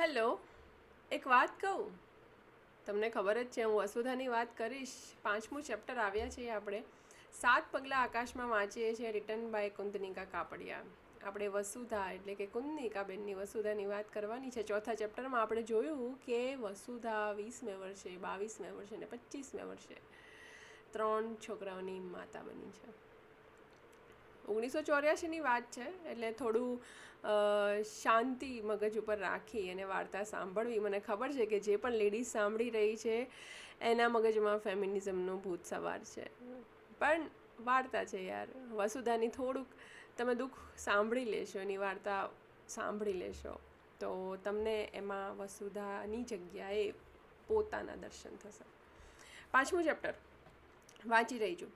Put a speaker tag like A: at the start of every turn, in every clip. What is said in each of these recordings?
A: Hello, એક વાત કહું? તમને ખબર જ છે, હું વસુધાની વાત કરીશ. પાંચમું ચેપ્ટર આવ્યા છીએ આપણે. સાત પગલાં આકાશમાં વાંચીએ છીએ રિટર્ન બાય કુંદનિકા કાપડિયા. આપણે વસુધા એટલે કે કુંદનિકાબેનની વસુધાની વાત કરવાની છે. ચોથા ચેપ્ટરમાં આપણે જોયું કે વસુધા વીસમે વર્ષે, બાવીસમે વર્ષે ને પચીસમે વર્ષે ત્રણ છોકરાઓની માતા બની છે. ઓગણીસો ચોર્યાસીની વાત છે, એટલે થોડું શાંતિ મગજ ઉપર રાખી અને વાર્તા સાંભળવી. મને ખબર છે કે જે પણ લેડીઝ સાંભળી રહી છે, એના મગજમાં ફેમિનિઝમનો ભૂત સવાર છે. પણ વાર્તા છે યાર. વસુધાની થોડુંક તમે દુઃખ સાંભળી લેશો, એની વાર્તા સાંભળી લેશો. તો તમને એમાં વસુધાની જગ્યાએ પોતાના દર્શન થશે. પાંચમું ચેપ્ટર. વાંચી રહી છું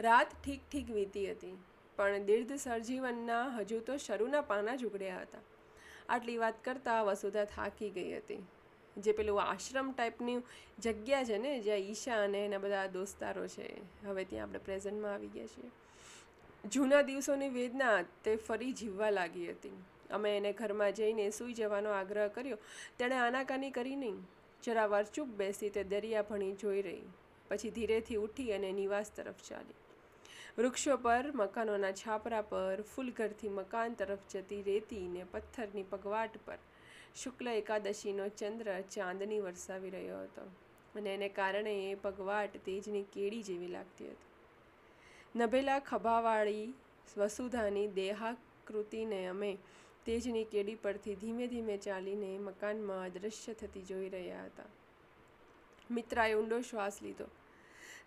A: રાત ઠીક ઠીક વીતી હતી. પણ દીર્ઘ સરજીવનના હજુ તો શરૂના પાના જ ઉગડ્યા હતા. આટલી વાત કરતાં વસુધા થાકી ગઈ હતી. જે પેલું આશ્રમ ટાઈપની જગ્યા છે ને, જ્યાં ઈશા અને એના બધા દોસ્તારો છે, હવે ત્યાં આપણે પ્રેઝન્ટમાં આવી ગયા છીએ. જૂના દિવસોની વેદના તે ફરી જીવવા લાગી હતી. અમે એને ઘરમાં જઈને સૂઈ જવાનો આગ્રહ કર્યો. તેણે આનાકાની કરી નહીં. જરા વાર ચૂપ બેસી તે દરિયા ભણી જોઈ રહી. પછી ધીરેથી ઉઠી અને નિવાસ તરફ ચાલી. વૃક્ષો પર, મકાનોના છાપરા પર, ફૂલઘરથી મકાન તરફ જતી રેતી ને પથ્થરની પગવાટ પર. શુક્લ એકાદશીનો ચંદ્ર ચાંદની વરસાવી રહ્યો હતો અને એને કારણે એ પગવાટ તેજની કેડી જેવી લાગતી હતી. નભેલા ખભાવાળી વસુધાની દેહાકૃતિને અમે તેજની કેડી પરથી ધીમે ધીમે ચાલીને મકાનમાં અદૃશ્ય થતી જોઈ રહ્યા હતા. મિત્રાએ ઊંડો શ્વાસ લીધો.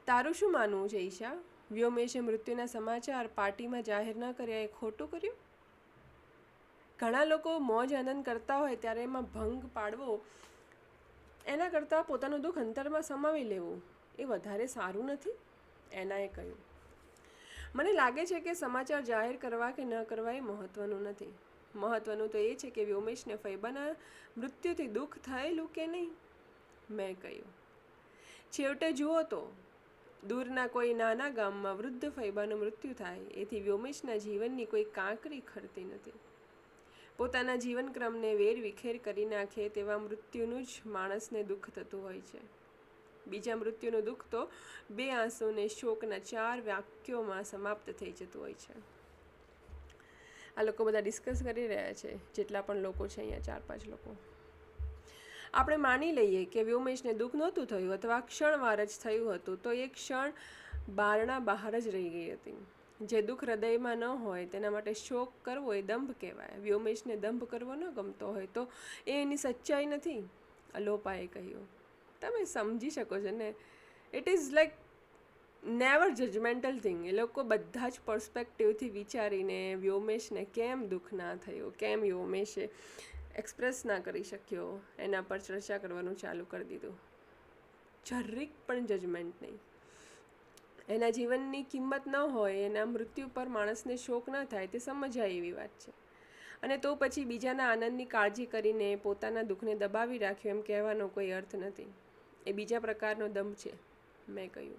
A: તારું શું માનવું છે, ઈશા? વ્યોમેશે મૃત્યુના સમાચાર પાર્ટીમાં જાહેર ન કર્યા એ ખોટું કર્યું? ઘણા લોકો મોજ આનંદ કરતા હોય ત્યારે એમાં ભંગ પાડવો, એના કરતાં પોતાનું દુઃખ અંતરમાં સમાવી લેવું એ વધારે સારું નથી, એનાએ કહ્યું. મને લાગે છે કે સમાચાર જાહેર કરવા કે ન કરવા એ મહત્ત્વનું નથી. મહત્ત્વનું તો એ છે કે વ્યોમેશને ફૈબાના મૃત્યુથી દુઃખ થયેલું કે નહીં? મેં કહ્યું. છેવટે જુઓ તો દૂરના કોઈ નાના ગામમાં વૃદ્ધ ફૈબાનું મૃત્યુ થાય, એથી વ્યોમેશના જીવનની કોઈ કાંકરી ખરતી નથી. પોતાના જીવનક્રમને વેર વિખેર કરી નાખે તેવા મૃત્યુનું જ માણસને દુઃખ થતું હોય છે. બીજા મૃત્યુનું દુઃખ તો બે આંસુને શોકના ચાર વાક્યોમાં સમાપ્ત થઈ જતું હોય છે. આ લોકો બધા ડિસ્કસ કરી રહ્યા છે, જેટલા પણ લોકો છે અહીંયા, ચાર પાંચ લોકો. આપણે માની લઈએ કે વ્યોમેશને દુઃખ નહોતું થયું અથવા ક્ષણવાર જ થયું હતું, તો એ ક્ષણ બારણા બહાર જ રહી ગઈ હતી. જે દુઃખ હૃદયમાં ન હોય તેના માટે શોક કરવો એ દંભ કહેવાય. વ્યોમેશને દંભ કરવો ન ગમતો હોય તો એ એની સચ્ચાઈ નથી, અલોપાએ કહ્યું. તમે સમજી શકો છો ને it is like never judgemental thing એ લોકો બધા જ પર્સપેક્ટિવથી વિચારીને વ્યોમેશને કેમ દુઃખ ના થયું, કેમ વ્યોમેશે એક્સપ્રેસ ના કરી શક્યો, એના પર ચર્ચા કરવાનું ચાલુ કરી દીધું. જરીક પણ જજમેન્ટ નહીં. એના જીવનની કિંમત ન હોય, એના મૃત્યુ પર માણસને શોક ન થાય, તે સમજાય એવી વાત છે. અને તો પછી બીજાના આનંદની કાળજી કરીને પોતાના દુઃખને દબાવી રાખ્યું, એમ કહેવાનો કોઈ અર્થ નથી. એ બીજા પ્રકારનો દમ છે, મેં કહ્યું.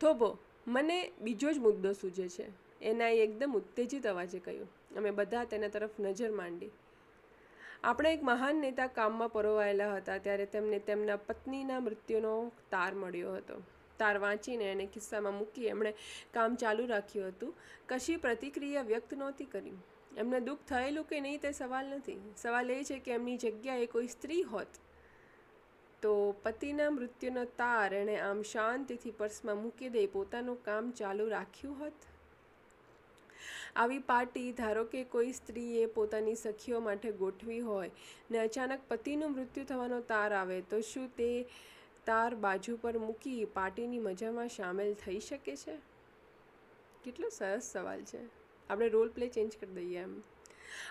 A: થોભો મને બીજો જ મુદ્દો સૂજે છે. એના એકદમ ઉત્તેજિત અવાજે કહ્યું. અમે બધા તેના તરફ નજર માંડી. આપણે એક મહાન નેતા કામમાં પરોવાયેલા હતા ત્યારે તેમને તેમના પત્નીના મૃત્યુનો તાર મળ્યો હતો. તાર વાંચીને એને ખિસ્સામાં મૂકી એમણે કામ ચાલુ રાખ્યું હતું. કશી પ્રતિક્રિયા વ્યક્ત નહોતી કરી. એમને દુઃખ થયેલું કે નહીં તે સવાલ નથી. સવાલ એ છે કે એમની જગ્યાએ કોઈ સ્ત્રી હોત તો પતિના મૃત્યુનો તાર એણે આમ શાંતિથી પર્સમાં મૂકી દઈ પોતાનું કામ ચાલુ રાખ્યું હોત? આવી પાર્ટી, ધારો કે કોઈ સ્ત્રીએ પોતાની સખીઓ માટે ગોઠવી હોય ને અચાનક પતિનું મૃત્યુ થવાનો તાર આવે, તો શું તે તાર બાજુ પર મૂકી પાર્ટીની મજામાં સામેલ થઈ શકે છે? કેટલો સરસ સવાલ છે. આપણે રોલ પ્લે ચેન્જ કરી દઈએ એમ.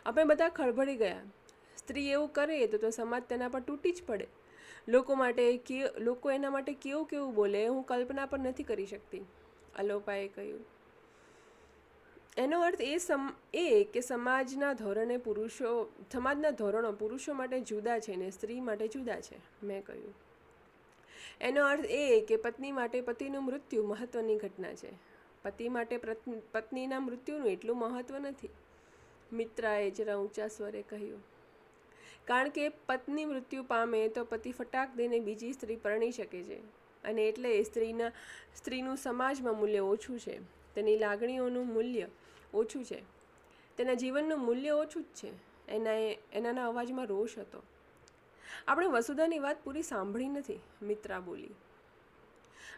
A: આપણે બધા ખળભળી ગયા. સ્ત્રી એવું કરે તો તો સમાજ તેના પર તૂટી જ પડે. લોકો માટે કે, લોકો એના માટે કેવું કેવું બોલે, હું કલ્પના પણ નથી કરી શકતી. અલોપાએ કહ્યું. એનો અર્થ એ સમ, એ કે સમાજના ધોરણે પુરુષો, સમાજના ધોરણો પુરુષો માટે જુદા છે ને સ્ત્રી માટે જુદા છે, મેં કહ્યું. એનો અર્થ એ કે પત્ની માટે પતિનું મૃત્યુ મહત્ત્વની ઘટના છે. પતિ માટે પત્નીના મૃત્યુનું એટલું મહત્ત્વ નથી. મિત્રાએ જરા ઊંચા સ્વરે કહ્યું. કારણ કે પત્ની મૃત્યુ પામે તો પતિ ફટાક દઈને બીજી સ્ત્રી પરણી શકે છે અને એટલે સ્ત્રીના, સ્ત્રીનું સમાજમાં મૂલ્ય ઓછું છે. તેની લાગણીઓનું મૂલ્ય ઓછું છે. તેના જીવનનું મૂલ્ય ઓછું જ છે. એના એનાના અવાજમાં રોષ હતો. આપણે વસુધાની વાત પૂરી સાંભળી નથી, મિત્રા બોલી.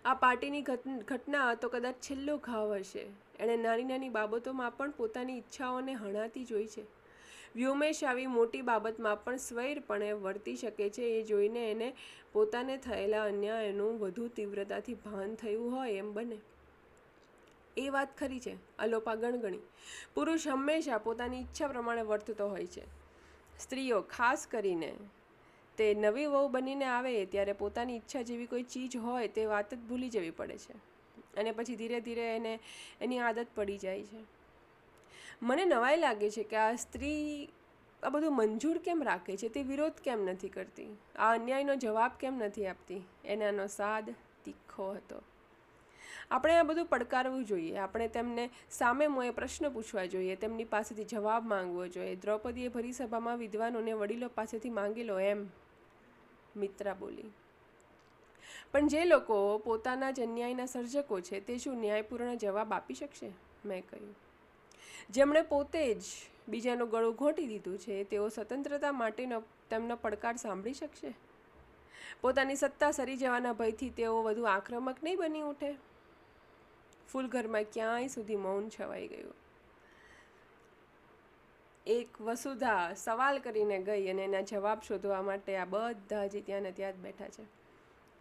A: આ પાર્ટીની ઘટના તો કદાચ છેલ્લો ઘાવ હશે. એણે નાની નાની બાબતોમાં પણ પોતાની ઈચ્છાઓને હણાતી જોઈ છે. વ્યોમેશ આવી મોટી બાબતમાં પણ સ્વૈરપણે વર્તી શકે છે એ જોઈને એને પોતાને થયેલા અન્યાયનું વધુ તીવ્રતાથી ભાન થયું હોય એમ બને. એ વાત ખરી છે, અલોપા ગણગણી. પુરુષ હંમેશા પોતાની ઈચ્છા પ્રમાણે વર્તતો હોય છે. સ્ત્રીઓ ખાસ કરીને તે નવી વહુ બનીને આવે ત્યારે પોતાની ઈચ્છા જેવી કોઈ ચીજ હોય તે વાત જ ભૂલી જવી પડે છે. અને પછી ધીરે ધીરે એને એની આદત પડી જાય છે. મને નવાઈ લાગે છે કે આ સ્ત્રી આ બધું મંજૂર કેમ રાખે છે? તે વિરોધ કેમ નથી કરતી? આ અન્યાયનો જવાબ કેમ નથી આપતી? એનાનો સાદ તીખો હતો. આપણે આ બધું પડકારવું જોઈએ. આપણે તેમને સામે મોએ પ્રશ્ન પૂછવા જોઈએ. તેમની પાસેથી જવાબ માંગવો જોઈએ. દ્રૌપદીએ ભરી સભામાં વિદ્વાનોને વડીલો પાસેથી માંગેલો એમ. મિત્રા બોલી. પણ જે લોકો પોતાના જ અન્યાયના સર્જકો છે, તે શું ન્યાયપૂર્ણ જવાબ આપી શકશે? મેં કહ્યું. જેમણે પોતે જ બીજાનું ગળું ઘોટી દીધું છે, તેઓ સ્વતંત્રતા માટેનો તેમનો પડકાર સાંભળી શકશે? પોતાની સત્તા સરી જવાના ભયથી તેઓ વધુ આક્રમક નહીં બની ઉઠે? ફૂલઘરમાં ક્યાંય સુધી મૌન છવાઈ ગયું? એક વસુધા સવાલ કરીને ગઈ અને એના જવાબ શોધવા માટે આ બધા હજી ત્યાં ને ત્યાં જ બેઠા છે.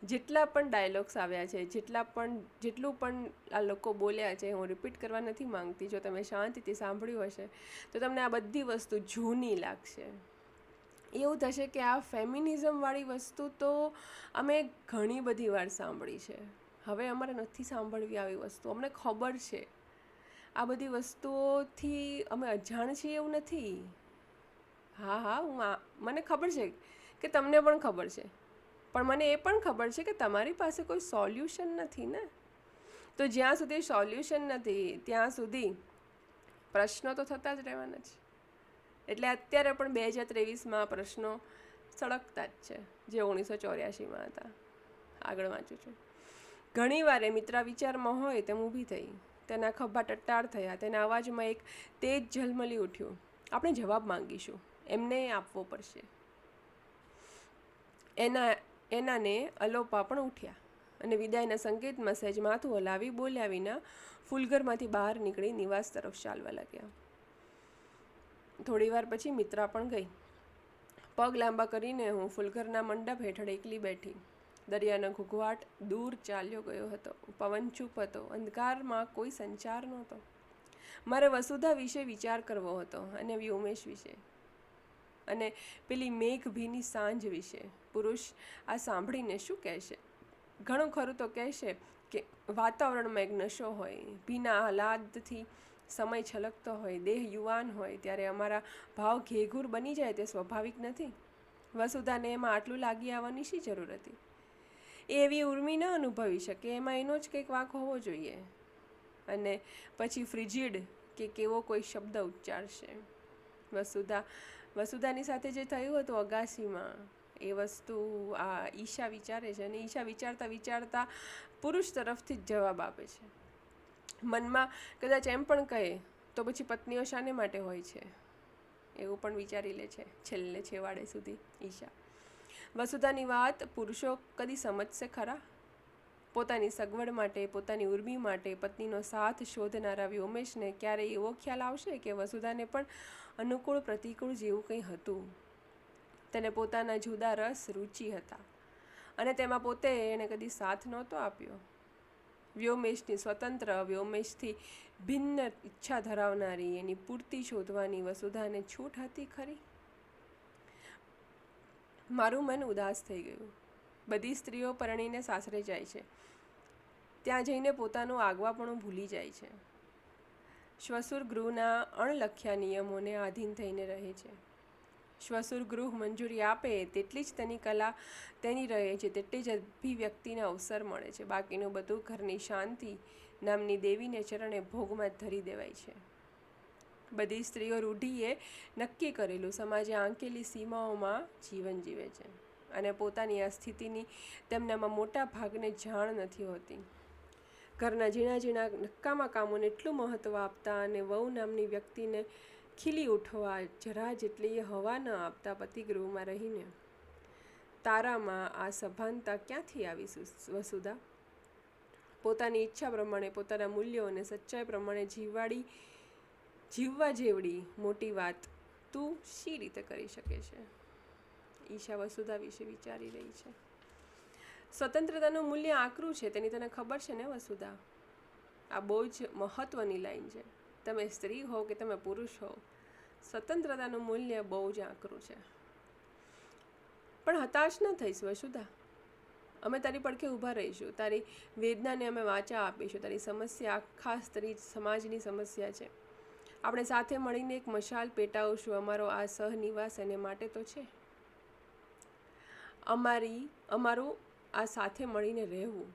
A: જેટલા પણ ડાયલોગ્સ આવ્યા છે, જેટલા પણ, જેટલું પણ આ લોકો બોલ્યા છે, હું રિપીટ કરવા નથી માંગતી, જો તમે શાંતિથી સાંભળ્યું હશે, તો તમને આ બધી વસ્તુ જૂની લાગશે. એવું થશે કે આ ફેમિનિઝમવાળી વસ્તુ તો અમે ઘણી બધી વાર સાંભળી છે. હવે અમારે નથી સાંભળવી આવી વસ્તુ. અમને ખબર છે. આ બધી વસ્તુઓથી અમે અજાણ છીએ એવું નથી. હા હા, હું મને ખબર છે કે તમને પણ ખબર છે. પણ મને એ પણ ખબર છે કે તમારી પાસે કોઈ સોલ્યુશન નથી ને? તો જ્યાં સુધી સોલ્યુશન નથી, ત્યાં સુધી પ્રશ્નો તો થતા જ રહેવાના છે. એટલે અત્યારે પણ બે હજાર ત્રેવીસમાં પ્રશ્નો સળગતા જ છે. જે ઓગણીસો ચોર્યાસીમાં હતા. આગળ વાંચું છું. ઘણી વાર એ મિત્રા વિચારમાં હોય તેમ ઊભી થઈ. તેના ખભા ટટ્ટાર થયા. તેના અવાજમાં એક તેજ ઝલમલી ઉઠ્યું. આપણે જવાબ માંગીશું. એમને આપવો પડશે. એના, એનાને અલોપા પણ ઉઠ્યા અને વિદાયના સંકેતમાં સહેજ માથું હલાવી બોલ્યા વિના ફૂલઘરમાંથી બહાર નીકળી નિવાસ તરફ ચાલવા લાગ્યા. થોડી વાર પછી મિત્રા પણ ગઈ. પગ લાંબા કરીને હું ફૂલઘરના મંડપ હેઠળ એકલી બેઠી. દરિયાનો ઘૂઘવાટ દૂર ચાલ્યો ગયો હતો. પવન ચૂપ હતો. અંધકારમાં કોઈ સંચાર નહોતો. મારે વસુધા વિશે વિચાર કરવો હતો અને વ્યોમેશ વિશે અને પેલી મેઘ ભીની સાંજ વિશે. પુરુષ આ સાંભળીને શું કહેશે? ઘણું ખરું તો કહેશે કે વાતાવરણમાં એક નશો હોય. ભીના આહલાદથી સમય છલકતો હોય. દેહ યુવાન હોય. ત્યારે અમારા ભાવ ઘેઘૂર બની જાય તે સ્વાભાવિક નથી. વસુધાને એમાં આટલું લાગી આવવાની શી જરૂર હતી? એ એવી ઉર્મી ન અનુભવી શકે. એમાં એનો જ કંઈક વાંક હોવો જોઈએ. અને પછી ફ્રિજિડ કે કેવો કોઈ શબ્દ ઉચ્ચારશે. વસુધા, વસુધાની સાથે જે થયું હતું અગાસીમાં, એ વસ્તુ આ ઈશા વિચારે છે અને ઈશા વિચારતા વિચારતા પુરુષ તરફથી જ જવાબ આપે છે. મનમાં કદાચ એમ પણ કહે, તો પછી પત્નીઓ શાને માટે હોય છે? એવું પણ વિચારી લે છે છેલ્લે, છેવાડે સુધી ઈશા. વસુધાની વાત પુરુષો કદી સમજશે ખરા? પોતાની સગવડ માટે, પોતાની ઉર્મી માટે, પત્નીનો સાથ શોધનારા વ્યોમેશને ક્યારેય એવો ખ્યાલ આવશે કે વસુધાને પણ અનુકૂળ પ્રતિકૂળ જેવું કંઈ હતું? તેને પોતાના જુદા રસ, રુચિ હતા અને તેમાં પોતે એણે કદી સાથ નહોતો આપ્યો. વ્યોમેશની સ્વતંત્ર, વ્યોમેશથી ભિન્ન ઈચ્છા ધરાવનારી, એની પૂર્તિ શોધવાની વસુધાને છૂટ હતી ખરી? મારું મન ઉદાસ થઈ ગયું. બધી સ્ત્રીઓ પરણીને સાસરે જાય છે. ત્યાં જઈને પોતાનું આગવાપણું ભૂલી જાય છે. શ્વસુર ગૃહના અણલખ્યા નિયમોને આધીન થઈને રહે છે. શ્વસુર ગૃહ મંજૂરી આપે તેટલી જ તેની કલા તેની રહે છે, તેટલી જ અભિવ્યક્તિને અવસર મળે છે. બાકીનું બધું ઘરની શાંતિ નામની દેવીને ચરણે ભોગમાં ધરી દેવાય છે. બધી સ્ત્રીઓ રૂઢીએ નક્કી કરેલું. સમાજે આંકેલી સીમાઓમાં જીવન જીવે છે અને પોતાની આ સ્થિતિની તેમનામાં મોટા ભાગને જાણ નથી હોતી. ઘરના ઝીણા ઝીણા નક્કામાં કામોને એટલું મહત્ત્વ આપતા અને વહુ નામની વ્યક્તિને ખીલી ઉઠવા જરા જેટલી હવા ન આપતા પતિગૃહમાં રહીને તારામાં આ સભાનતા ક્યાંથી આવી વસુધા? પોતાની ઈચ્છા પ્રમાણે, પોતાના મૂલ્યો અને સચ્ચાઈ પ્રમાણે જીવવાડી જીવવા જેવડી મોટી વાત તું શી રીતે કરી શકે છે? ઈશા વસુધા વિશે વિચારી રહી છે. સ્વતંત્રતાનું મૂલ્ય આકરું છે, તેની તને ખબર છે ને વસુધા? આ બહુ જ મહત્ત્વની લાઈન છે. તમે સ્ત્રી હો કે તમે પુરુષ હો, સ્વતંત્રતાનું મૂલ્ય બહુ જ આકરું છે. પણ હતાશ ન થઈશ વસુધા. અમે તારી પડખે ઊભા રહીશું. તારી વેદનાને અમે વાચા આપીશું. તારી સમસ્યા આખા સ્ત્રી સમાજની સમસ્યા છે. આપણે સાથે મળીને એક મશાલ પેટાવશું અમારો આ સહનિવાસ એને માટે તો છે. અમારી, અમારું આ સાથે મળીને રહેવું.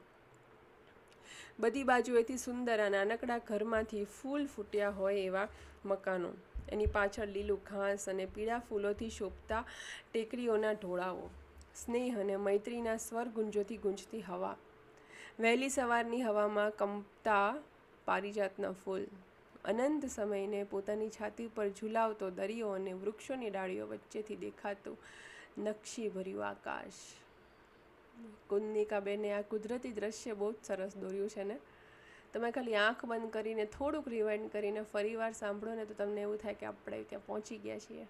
A: બધી બાજુએથી સુંદર આ નાનકડા ઘરમાંથી ફૂલ ફૂટ્યા હોય એવા મકાનો. એની પાછળ લીલું ઘાસ અને પીળા ફૂલોથી શોભતા ટેકરીઓના ઢોળાવો. સ્નેહ અને મૈત્રીના સ્વર ગુંજોથી ગુંજતી હવા. વહેલી સવારની હવામાં કંપતા પારિજાતના ફૂલ. અનંત સમયને પોતાની છાતી પર ઝુલાવતો દરિયો અને વૃક્ષોની ડાળીઓ વચ્ચેથી દેખાતું નકશીભર્યું આકાશ. કુંદનિકાબેને આ કુદરતી દ્રશ્ય બહુ જ સરસ દોર્યું છે ને? તમે ખાલી આંખ બંધ કરીને, થોડુંક રિવાઇન્ડ કરીને ફરીવાર સાંભળો ને તો તમને એવું થાય કે આપણે ત્યાં પહોંચી ગયા છીએ.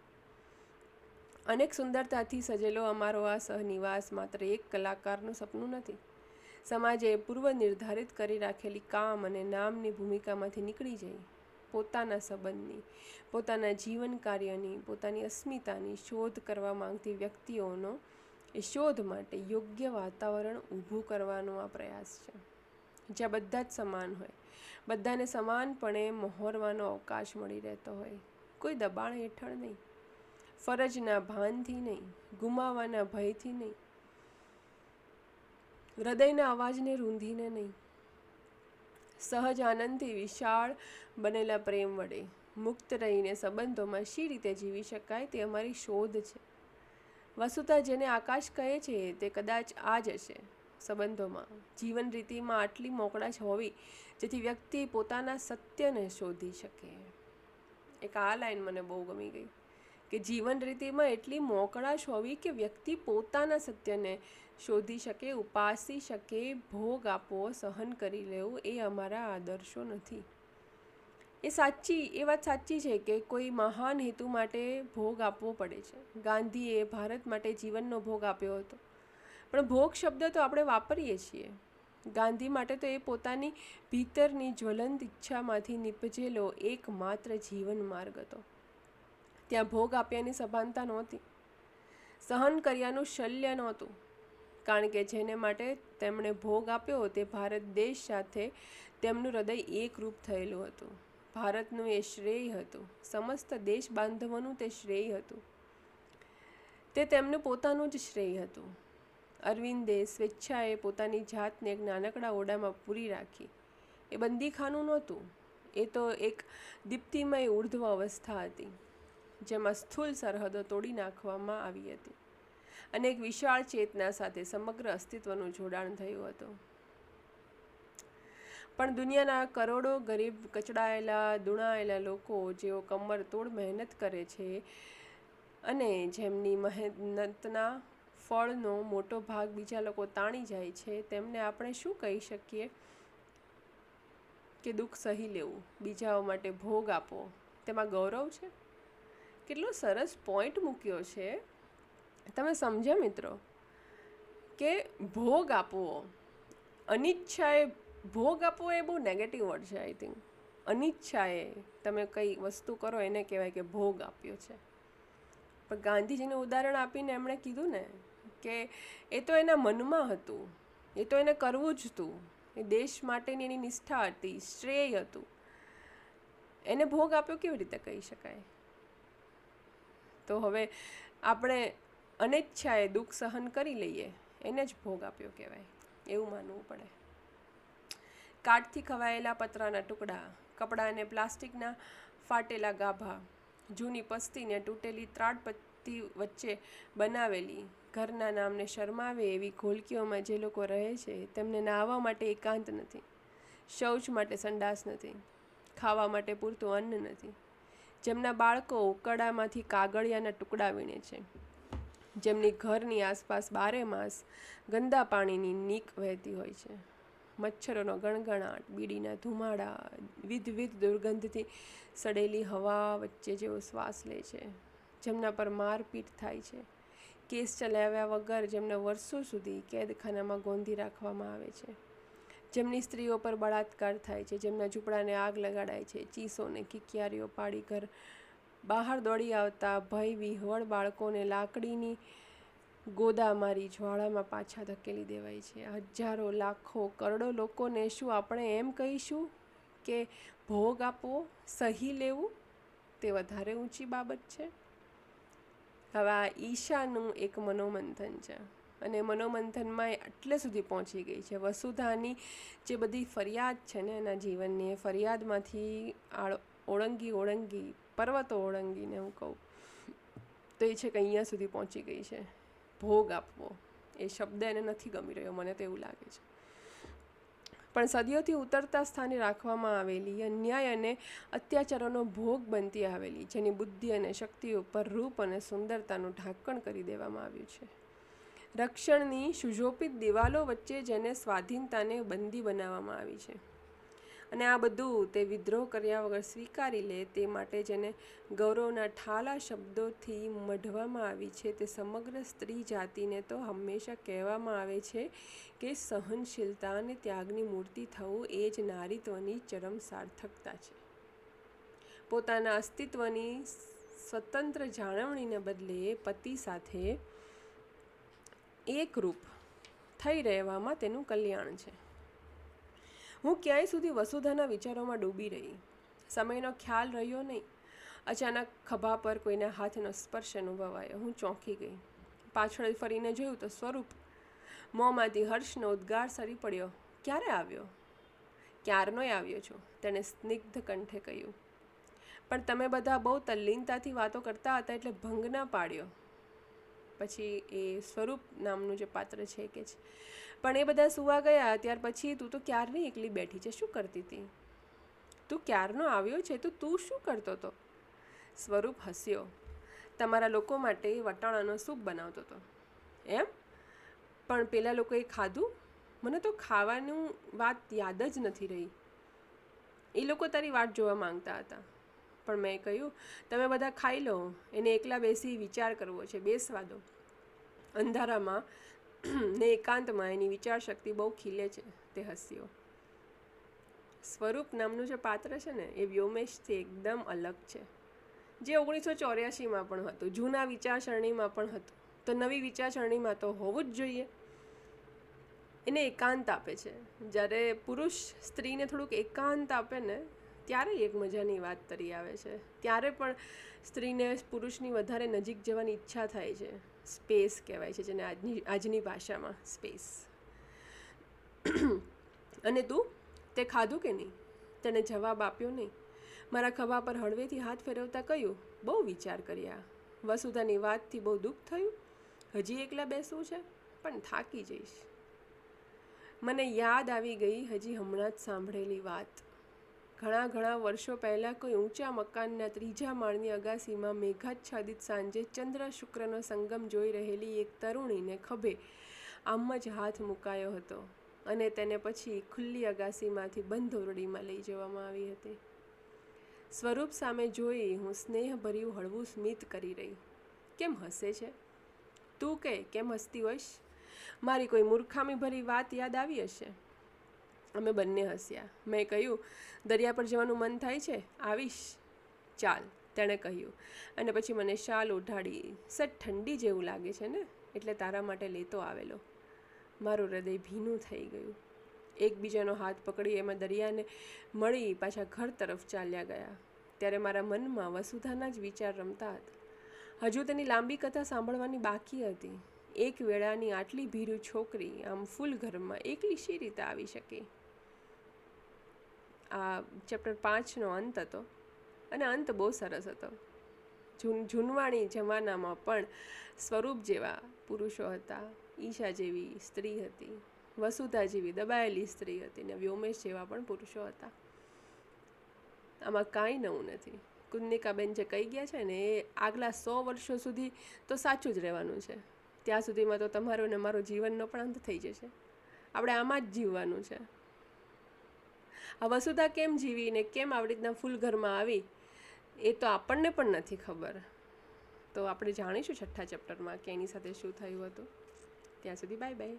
A: અનેક સુંદરતાથી સજેલો અમારો આ સહનિવાસ માત્ર એક કલાકારનું સપનું નથી. સમાજે પૂર્વ નિર્ધારિત કરી રાખેલી કામ અને નામની ભૂમિકામાંથી નીકળી જઈ. પોતાના સંબંધની, પોતાના જીવન કાર્યની પોતાની અસ્મિતાની શોધ કરવા માંગતી વ્યક્તિઓનો એ શોધ માટે યોગ્ય વાતાવરણ ઊભું કરવાનો આ પ્રયાસ છે. જ્યાં બધા જ સમાન હોય, બધાને સમાનપણે મહોરવાનો અવકાશ મળી રહેતો હોય. કોઈ દબાણ હેઠળ નહીં, ફરજના ભાનથી નહીં, ગુમાવાના ભયથી નહીં, હૃદયના અવાજને રૂંધીને નહીં સહજ આનંદથી વિશાળ બનેલા પ્રેમ વડે મુક્ત રહીને સંબંધોમાં શી રીતે જીવી શકાય તે અમારી શોધ છે. વસુતા જેને આકાશ કહે છે તે કદાચ આ જ હશે. સંબંધોમાં જીવન રીતિમાં આટલી મોકળાશ હોવી જેથી વ્યક્તિ પોતાના સત્યને શોધી શકે. એક આ લાઈન મને બહુ ગમી ગઈ. કે જીવન રીતિમાં એટલી મોકળાશ હોવી કે વ્યક્તિ પોતાના સત્યને શોધી શકે, ઉપાસી શકે, ભોગ આપવો સહન કરી લેવું, એ અમારા આદર્શો નથી. એ સાચી, એ વાત સાચી છે કે કોઈ મહાન હેતુ માટે ભોગ આપવો પડે છે. ગાંધીએ ભારત માટે જીવનનો ભોગ આપ્યો હતો. પણ ભોગ શબ્દ તો આપણે વાપરીએ છીએ. ગાંધી માટે તો એ પોતાની ભીતરની જ્વલંત ઈચ્છામાંથી નીપજેલો એકમાત્ર જીવન માર્ગ હતો. ત્યાં ભોગ આપ્યાની સભાનતા નહોતી. સહન કર્યાનું શલ્ય નહોતું, કારણ કે જેને માટે તેમણે ભોગ આપ્યો તે ભારત દેશ સાથે તેમનું હૃદય એકરૂપ થયેલું હતું. ભારતનું એ શ્રેય હતું, સમસ્ત દેશ બાંધવોનું તે શ્રેય હતું. તે તેમનું પોતાનું જ શ્રેય હતું. અરવિંદે સ્વેચ્છાએ પોતાની જાતને એક નાનકડા ઓરડામાં પૂરી રાખી. એ બંદીખાનું નહોતું, એ તો એક દીપ્તિમય ઉર્ધ્વ અવસ્થા હતી. જેમાં સ્થૂલ સરહદો તોડી નાખવામાં આવી હતી. અને એક વિશાળ ચેતના સાથે સમગ્ર અસ્તિત્વનું જોડાણ થયું હતું. પણ દુનિયાના કરોડો ગરીબ, કચડાયેલા દુણાયેલા લોકો, જેઓ કમર તોડ મહેનત કરે છે અને જેમની મહેનતના ફળનો મોટો ભાગ બીજા લોકો તાણી જાય છે, તેમને આપણે શું કહી શકીએ કે દુઃખ સહી લેવું? બીજાઓ માટે ભોગ આપો. તેમાં ગૌરવ છે? કેટલો સરસ પોઈન્ટ મૂક્યો છે. તમે સમજ્યા મિત્રો? કે ભોગ આપવો, અનિચ્છાએ ભોગ આપવો એ બહુ નેગેટિવ વર્ડ છે આઈ થિંક અનિચ્છાએ તમે કંઈ વસ્તુ કરો એને કહેવાય કે ભોગ આપ્યો છે. પણ ગાંધીજીને ઉદાહરણ આપીને એમણે કીધું ને કે એ તો એના મનમાં હતું, એ તો એને કરવું જ હતું. એ દેશ માટેની એની નિષ્ઠા હતી, શ્રેય હતું. એને ભોગ આપ્યો કેવી રીતે કહી શકાય? તો હવે આપણે અનિચ્છાએ દુઃખ સહન કરી લઈએ, એને જ ભોગ આપ્યો કહેવાય, એવું માનવું પડે. કાઠથી ખવાયેલા પતરાના ટુકડા કપડાં અને પ્લાસ્ટિકના ફાટેલા ગાભા, જૂની પસ્તીને તૂટેલી ત્રાડપત્તી વચ્ચે બનાવેલી, ઘરના નામને શરમાવે એવી ઘોલકીઓમાં જે લોકો રહે છે, તેમને નાહવા માટે એકાંત નથી, શૌચ માટે સંડાસ નથી, ખાવા માટે પૂરતું અન્ન નથી. જેમના બાળકો ઉકરડામાંથી કાગળિયાના ટુકડા વીણે છે. જેમની ઘરની આસપાસ બારે માસ ગંદા પાણીની નીક વહેતી હોય છે. મચ્છરોનો ગણગણાટ, બીડીના ધુમાડા, વિધવિધ દુર્ગંધથી સડેલી હવા વચ્ચે જેવો શ્વાસ લે છે. જેમના પર મારપીટ થાય છે. કેસ ચલાવ્યા વગર જેમને વર્ષો સુધી કેદખાનામાં ગોંધી રાખવામાં આવે છે. જેમની સ્ત્રીઓ પર બળાત્કાર થાય છે, જેમના ઝૂંપડાને આગ લગાડાય છે, ચીસોને કિકિયારીઓ પાડી ઘર બહાર દોડી આવતા ભય વિહવળ બાળકોને લાકડીની ગોદા મારી જ્વાળામાં પાછા ધકેલી દેવાય છે. હજારો, લાખો, કરોડો લોકોને શું આપણે એમ કહીશું કે ભોગ આપવો, સહી લેવું તે વધારે ઊંચી બાબત છે? હવે આ ઈશાનું એક મનોમંથન છે. અને મનોમંથનમાં એ એટલે સુધી પહોંચી ગઈ છે. વસુધાની જે બધી ફરિયાદ છે ને એના જીવનની, એ ફરિયાદમાંથી આળ, ઓળંગી ઓળંગી, પર્વતો ઓળંગીને હું કહું, તો એ છે કે અહીંયા સુધી પહોંચી ગઈ છે. ભોગ આપવો. એ શબ્દ એને નથી ગમી રહ્યો, મને તો એવું લાગે છે. પણ સદીઓથી ઉતરતા સ્થાને રાખવામાં આવેલી અન્યાય અને અત્યાચારોનો ભોગ બનતી આવેલી, જેની બુદ્ધિ અને શક્તિ ઉપર રૂપ અને સુંદરતાનું ઢાંકણ કરી દેવામાં આવ્યું છે. રક્ષણની સુશોભિત દિવાલો વચ્ચે જેને સ્વાધીનતાને બંદી બનાવવામાં આવી છે. અને આ બધું તે વિદ્રોહ કર્યા વગર સ્વીકારી લે તે માટે જેને ગૌરવના ઠાલા શબ્દોથી મઢવામાં આવી છે તે સમગ્ર સ્ત્રી જાતિને તો હંમેશા કહેવામાં આવે છે કે સહનશીલતા અને ત્યાગની મૂર્તિ થવું એ જ નારીત્વની ચરમ સાર્થકતા છે. પોતાના અસ્તિત્વની સ્વતંત્ર જાળવણીને બદલે પતિ સાથે એકરૂપ થઈ રહેવામાં તેનું કલ્યાણ છે. હું ક્યાંય સુધી વસુધાના વિચારોમાં ડૂબી રહી? સમયનો ખ્યાલ રહ્યો નહીં. અચાનક ખભા પર કોઈના હાથનો સ્પર્શ અનુભવાયો. હું ચોંકી ગઈ. પાછળ ફરીને જોયું તો સ્વરૂપ મોંમાંથી હર્ષનો ઉદ્ગાર સરી પડ્યો. ક્યારે આવ્યો? ક્યારનોય આવ્યો છું, તેણે સ્નિગ્ધ કંઠે કહ્યું. પણ તમે બધા બહુ તલ્લીનતાથી વાતો કરતા હતા એટલે ભંગ ના પાડ્યો. પછી એ સ્વરૂપ નામનું જે પાત્ર છે કે છે. પણ એ બધા સુવા ગયા, ત્યાર પછી તું તો ક્યારની એકલી બેઠી છે? શું કરતી હતી તું ક્યારનો આવ્યો છે? તો તું શું કરતો હતો સ્વરૂપ હસ્યો. તમારા લોકો માટે વટાણાનો સૂપ બનાવતો હતો એમ? પણ પેલા લોકોએ ખાધું? મને તો ખાવાનું વાત યાદ જ નથી રહી. એ લોકો તારી વાત જોવા માંગતા હતા. પણ મેં કહ્યું, તમે બધા ખાઈ લો. એને એકલા બેસી વિચાર કરવો છે, બેસવા દો. અંધારામાં ને એકાંતમાં એની વિચાર શક્તિ બહુ ખીલે છે તે હસ્યો. સ્વરૂપ નામનું જે પાત્ર છે ને, એ વ્યોમેશથી એકદમ અલગ છે. જે ઓગણીસો ચોર્યાસીમાં પણ હતું, જૂના વિચારસરણીમાં પણ હતું. તો નવી વિચારસરણીમાં તો હોવું જ જોઈએ. એને એકાંત આપે છે. જ્યારે પુરુષ સ્ત્રીને થોડુંક એકાંત આપે ને ત્યારે એક મજાની વાત તરી આવે છે? ત્યારે પણ સ્ત્રીને પુરુષની વધારે નજીક જવાની ઈચ્છા થાય છે. સ્પેસ કહેવાય છે જેને આજની આજની ભાષામાં સ્પેસ. અને તું, તે ખાધું કે નહીં? તેણે જવાબ આપ્યો નહીં. મારા ખભા પર હળવેથી હાથ ફેરવતા કહ્યું, બહુ વિચાર કર્યા. વસુધાની વાતથી બહુ દુઃખ થયું. હજી એકલા બેસવું છે, પણ થાકી જઈશ. મને યાદ આવી ગઈ હજી હમણાં જ સાંભળેલી વાત. ઘણા ઘણા વર્ષો પહેલાં કોઈ ઊંચા મકાનના ત્રીજા માળની અગાસીમાં મેઘાચ્છાદિત સાંજે ચંદ્ર શુક્રનો સંગમ જોઈ રહેલી એક તરુણીને ખભે આમ જ હાથ મુકાયો હતો અને તેને પછી ખુલ્લી અગાસીમાંથી બંધ ઓરડીમાં લઈ જવામાં આવી હતી. સ્વરૂપ સામે જોઈ હું સ્નેહભર્યું હળવું સ્મિત કરી રહી. કેમ હસે છે? તું કે, કેમ હસતી હોઈશ? મારી કોઈ મૂર્ખામી ભરી વાત યાદ આવી હશે? અમે બંને હસ્યા. મેં કહ્યું, દરિયા પર જવાનું મન થાય છે? આવીશ? ચાલ. તેણે કહ્યું. અને પછી મને શાલ ઓઢાડી સદ ઠંડી જેવું લાગે છે ને? એટલે તારા માટે લેતો આવેલો. મારું હૃદય ભીનું થઈ ગયું. એકબીજાનો હાથ પકડી એમાં દરિયાને મળી પાછા ઘર તરફ ચાલ્યા ગયા. ત્યારે મારા મનમાં વસુધાના જ વિચાર રમતા હતા. હજુ તેની લાંબી કથા સાંભળવાની બાકી હતી. એક વેળાની આટલી ભીરું છોકરી આમ ફૂલ ઘરમાં એકલી શી રીતે આવી શકે? આ ચેપ્ટર પાંચનો અંત હતો. અને અંત બહુ સરસ હતો. જૂન, જૂનવાણી જમાનામાં પણ સ્વરૂપ જેવા પુરુષો હતા. ઈશા જેવી સ્ત્રી હતી. વસુધા જેવી દબાયેલી સ્ત્રી હતી ને વ્યોમેશ જેવા પણ પુરુષો હતા. આમાં કાંઈ નવું નથી. કુંદનિકાબેન જે કહી ગયા છે ને, એ આગલા સો વર્ષો સુધી તો સાચું જ રહેવાનું છે. ત્યાં સુધીમાં તો તમારો ને મારો જીવનનો પણ અંત થઈ જશે. આપણે આમાં જ જીવવાનું છે. આ વસુધા કેમ જીવી ને કેમ આવી રીતના ફૂલ ઘરમાં આવી, એ તો આપણને પણ નથી ખબર. તો આપણે જાણીશું છઠ્ઠા ચેપ્ટરમાં કે એની સાથે શું થયું હતું. ત્યાં સુધી બાય બાય